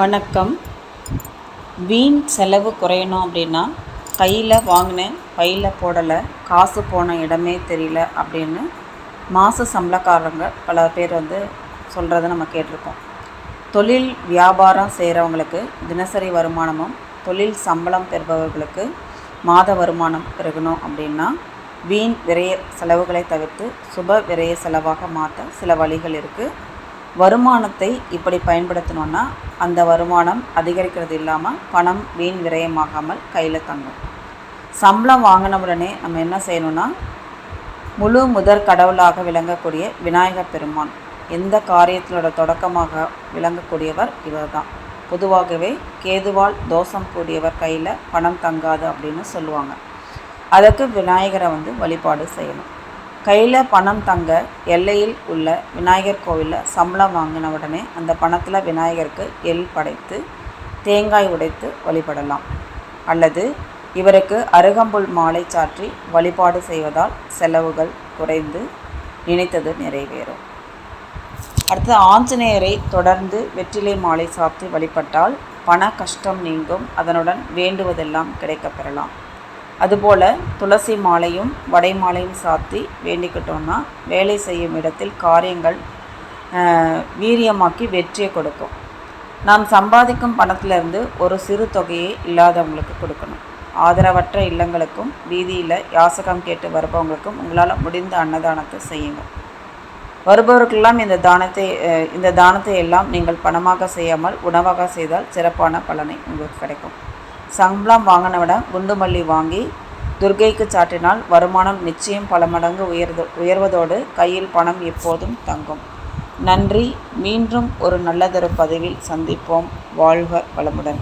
வணக்கம். வீண் செலவு குறையணும் அப்படின்னா கையில் வாங்கினேன் பையில் போடலை காசு போன இடமே தெரியல அப்படின்னு மாத சம்பளக்காரங்க பல பேர் வந்து சொல்கிறத நம்ம கேட்டிருக்கோம். தொழில் வியாபாரம் செய்கிறவங்களுக்கு தினசரி வருமானமும் தொழில் சம்பளம் பெறுபவர்களுக்கு மாத வருமானம் பெருகணும் அப்படின்னா வீண் விரைய செலவுகளை தவிர்த்து சுப விரைய செலவாக மாற்ற சில வழிகள் இருக்குது வருமானத்தை இப்படி பயன்படுத்தினோன்னா அந்த வருமானம் அதிகரிக்கிறது இல்லாமல் பணம் வீண் விரயமாகாமல் கையில் தங்கும். சம்பளம் வாங்கின உடனே நம்ம என்ன செய்யணும்னா முழு முதற் கடவுளாக விளங்கக்கூடிய விநாயகர் பெருமான் எந்த காரியத்தினோட தொடக்கமாக விளங்கக்கூடியவர் இவர் தான் பொதுவாகவே கேதுவால் தோஷம் கூடியவர் கையில் பணம் தங்காது அப்படின்னு சொல்லுவாங்க. அதற்கு விநாயகரை வந்து வழிபாடு செய்யணும். கையில் பணம் தங்க எல்லையில் உள்ள விநாயகர் கோவிலில் சம்பளம் வாங்கின உடனே அந்த பணத்தில் விநாயகருக்கு எள் படைத்து தேங்காய் உடைத்து வழிபடலாம். அல்லது இவருக்கு அருகம்புல் மாலை சாற்றி வழிபாடு செய்வதால் செலவுகள் குறைந்து நினைத்தது நிறைவேறும். அடுத்து ஆஞ்சநேயரை தொடர்ந்து வெற்றிலை மாலை சாப்பிட்டு வழிபட்டால் பண கஷ்டம் நீங்கும் அதனுடன் வேண்டுவதெல்லாம் கிடைக்கப் பெறலாம் அதுபோல் துளசி மாலையும் வடை மாலையும் சாத்தி வேண்டிக்கிட்டோன்னா வேலை செய்யும் இடத்தில் காரியங்கள் வீரியமாக்கி வெற்றியை கொடுக்கும். நாம் சம்பாதிக்கும் பணத்திலிருந்து ஒரு சிறு தொகையை இல்லாதவங்களுக்கு கொடுக்கணும். ஆதரவற்ற இல்லங்களுக்கும் வீதியில் யாசகம் கேட்டு வருபவங்களுக்கும் உங்களால் முடிந்த அன்னதானத்தை செய்யுங்க. வருபவர்களெல்லாம் இந்த தானத்தை இந்த தானத்தை எல்லாம் நீங்கள் பணமாக செய்யாமல் உணவாக செய்தால் சிறப்பான பலனை உங்களுக்கு கிடைக்கும். சம்பளம் வாங்கின விட குண்டு மல்லி வாங்கி துர்கைக்கு சாட்டினால் வருமானம் நிச்சயம் பல மடங்கு உயர்து உயர்வதோடு கையில் பணம் எப்போதும் தங்கும். நன்றி. மீண்டும் ஒரு நல்லதொரு பதிவில் சந்திப்போம். வாழ்க வளமுடன்.